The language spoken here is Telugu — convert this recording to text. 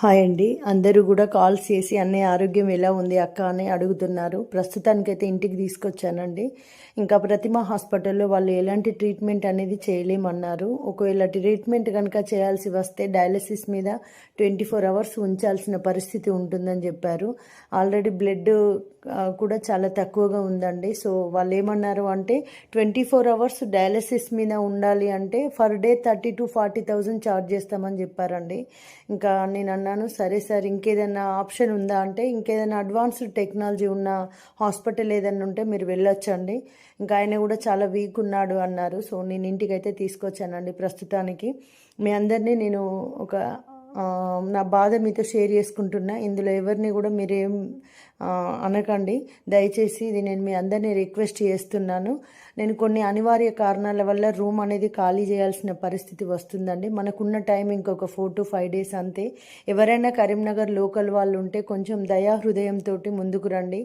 హాయ్ అండి. అందరూ కూడా కాల్స్ చేసి అన్నయ్య ఆరోగ్యం ఎలా ఉంది అక్క అని అడుగుతున్నారు. ప్రస్తుతానికైతే ఇంటికి తీసుకొచ్చానండి. ఇంకా ప్రతిమ హాస్పిటల్లో వాళ్ళు ఎలాంటి ట్రీట్మెంట్ అనేది చేయలేమన్నారు. ఒకవేళ ట్రీట్మెంట్ కనుక చేయాల్సి వస్తే డయాలసిస్ మీద ట్వంటీ ఫోర్ అవర్స్ ఉంచాల్సిన పరిస్థితి ఉంటుందని చెప్పారు. ఆల్రెడీ బ్లడ్ కూడా చాలా తక్కువగా ఉందండి. సో వాళ్ళు ఏమన్నారు అంటే ట్వంటీ ఫోర్ అవర్స్ డయాలసిస్ మీద ఉండాలి అంటే for day thirty to forty thousand charge చేస్తామని చెప్పారండి. ఇంకా నేను అన్నాను సరే సార్ ఇంకేదైనా ఆప్షన్ ఉందా? అంటే ఇంకేదైనా అడ్వాన్స్డ్ టెక్నాలజీ ఉన్న హాస్పిటల్ ఏదైనా ఉంటే మీరు వెళ్ళొచ్చండి. ఇంకా ఆయన కూడా చాలా వీక్ ఉన్నాడు అన్నారు. సో నేను ఇంటికైతే తీసుకొచ్చానండి ప్రస్తుతానికి. మీ అందరినీ నేను ఒక నా బాధ మీతో షేర్ చేసుకుంటున్నా. ఇందులో ఎవరిని కూడా మీరేం అనకండి. దయచేసి ఇది నేను మీ అందరినీ రిక్వెస్ట్ చేస్తున్నాను. నేను కొన్ని అనివార్య కారణాల వల్ల రూమ్ అనేది ఖాళీ చేయాల్సిన పరిస్థితి వస్తుందండి. మనకున్న టైం ఇంకొక ఫోర్ టు ఫైవ్ డేస్ అంతే. ఎవరైనా కరీంనగర్ లోకల్ వాళ్ళు ఉంటే కొంచెం దయా హృదయంతో ముందుకు రండి.